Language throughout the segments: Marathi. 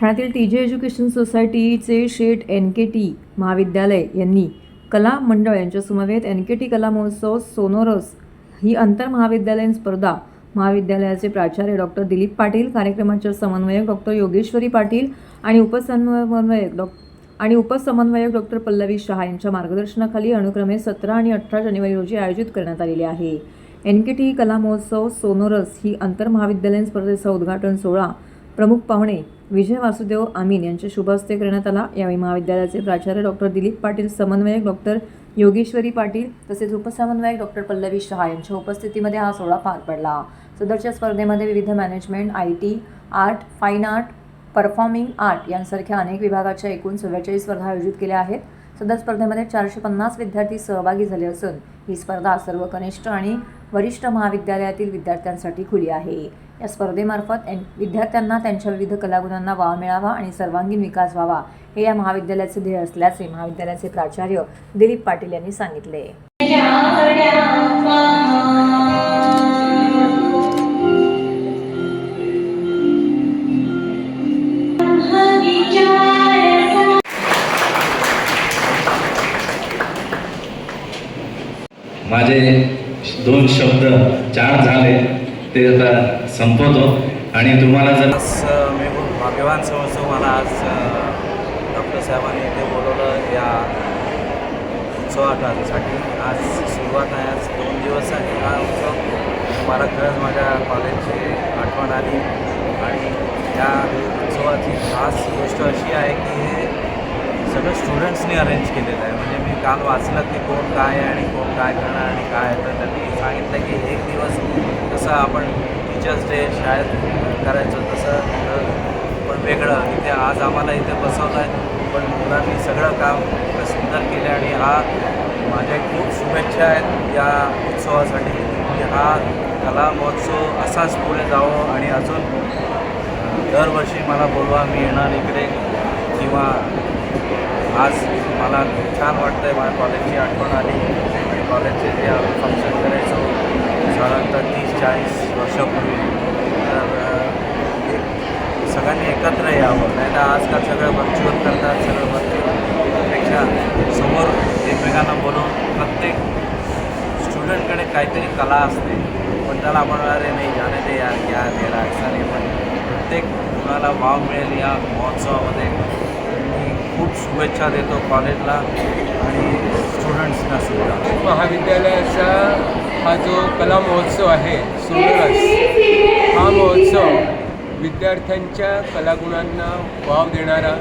ठाण्यातील टी जे एज्युकेशन सोसायटीचे शेठ एन के टी महाविद्यालय यांनी कला मंडळ यांच्या समवेत एन के टी कला महोत्सव सोनोरस ही अंतर महाविद्यालयीन स्पर्धा महाविद्यालयाचे प्राचार्य डॉक्टर दिलीप पाटील कार्यक्रमाच्या समन्वयक डॉक्टर योगेश्वरी पाटील आणि उपसमन्वयक डॉ आणि उपसमन्वयक डॉक्टर पल्लवी शहा यांच्या मार्गदर्शनाखाली अनुक्रमे सतरा आणि अठरा जानेवारी रोजी आयोजित करण्यात आलेले आहे. एन के टी कला महोत्सव सोनोरस ही आंतर महाविद्यालयीन स्पर्धेचा उद्घाटन सोहळा प्रमुख पाहुणे विजय वासुदेव आमीन यांच्या शुभ हस्ते करण्यात आला. यावेळी महाविद्यालयाचे प्राचार्य डॉक्टर दिलीप पाटील समन्वयक डॉक्टर योगेश्वरी पाटील तसेच उपसमन्वयक डॉक्टर पल्लवी शहा यांच्या उपस्थितीमध्ये हा सोहळा पार पडला. सदरच्या स्पर्धेमध्ये विविध management I T art fine art performing art यांसारख्या अनेक विभागाच्या एकूण चव्वेचाळीस स्पर्धा आयोजित केल्या आहेत. सदर स्पर्धेमध्ये चारशे पन्नास विद्यार्थी सहभागी झाले असून ही स्पर्धा सर्व कनिष्ठ आणि वरिष्ठ महाविद्यालयातील विद्यार्थ्यांसाठी खुली आहे. या स्पर्धेमार्फत एन विद्यार्थ्यांना त्यांच्या विविध कलागुणांना वाव मिळावा आणि सर्वांगीण विकास व्हावा. हे या महाविद्यालयाचे ध्येय असल्याचे महाविद्यालयाचे प्राचार्य दिलीप पाटील यांनी सांगितले. माझे दोन शब्द चार झाले ते आता संपवतो. आणि तुम्हाला जर मी खूप भाग्यवान समजतो. मला आज डॉक्टर साहेबांनी इथे बोलवलं या उत्सवासाठी. आज सुरुवात आहे. आज दोन दिवस आहे. हा उत्सव मला खरंच माझ्या कॉलेजची आठवण आली. आणि या उत्सवाची खास गोष्ट अशी आहे की हे सगळं स्टुडंट्सनी अरेंज केलेलं आहे. म्हणजे मी काल वाचलं की कोण काय आहे आणि कोण काय करणार आणि काय तर त्यांनी सांगितलं की एक दिवस कसं आपण टीचर्स डे शाळेत करायचो तसं पण वेगळं. इथे आज आम्हाला इथे बसवलं आहे पण मुलांनी सगळं काम सुंदर केलं आणि हा माझ्या खूप शुभेच्छा आहेत या उत्सवासाठी की हा कला महोत्सव असाच पुढे जावं आणि अजून दरवर्षी मला बोलवा मी येणार इकडे. किंवा आज मला छान वाटतं आहे माझ्या कॉलेजची आठवण आली. आणि कॉलेजचे जे फंक्शन करायचो साधारणतः तीस चाळीस वर्षापूर्वी. तर एक सगळ्यांनी एकत्र यावं. नाही तर आजकाल सगळं व्हर्च्युअल करतात सगळं व्हर्च्युअलपेक्षा समोर एकमेकांना बोलवून प्रत्येक स्टुडंटकडे काहीतरी कला असते. पण त्याला आपण अरे नाही जाणे ते यार घ्या तेरा ऐसा नाही. पण प्रत्येक मुलाला वाव मिळेल या महोत्सवामध्ये. मी खूप शुभेच्छा देतो कॉलेजला आणि स्टुडंट्सना सुद्धा. महाविद्यालयाचा हा जो कला महोत्सव आहे सोनरस हा महोत्सव विद्यार्थ्यांच्या कलागुणांना वाव देणारा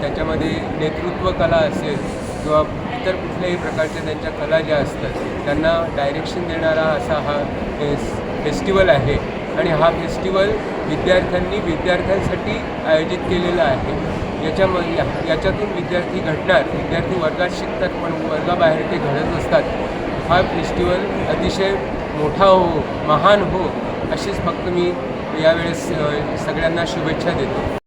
त्याच्यामध्ये नेतृत्व कला असेल किंवा इतर कुठल्याही प्रकारच्या त्यांच्या कला ज्या असतात त्यांना डायरेक्शन देणारा असा हा फेस फेस्टिवल आहे. आणि हा फेस्टिवल विद्यार्थ्यांनी विद्यार्थ्यांसाठी आयोजित केलेला आहे. याच्यामध्ये याच्यातून विद्यार्थी घडणार विद्यार्थी वर्गात शिकतात पण वर्गाबाहेर ते घडत असतात हा फेस्टिवल अतिशय मोठा हो महान हो अशीच फक्त मी यावेळेस सगळ्यांना शुभेच्छा देतो.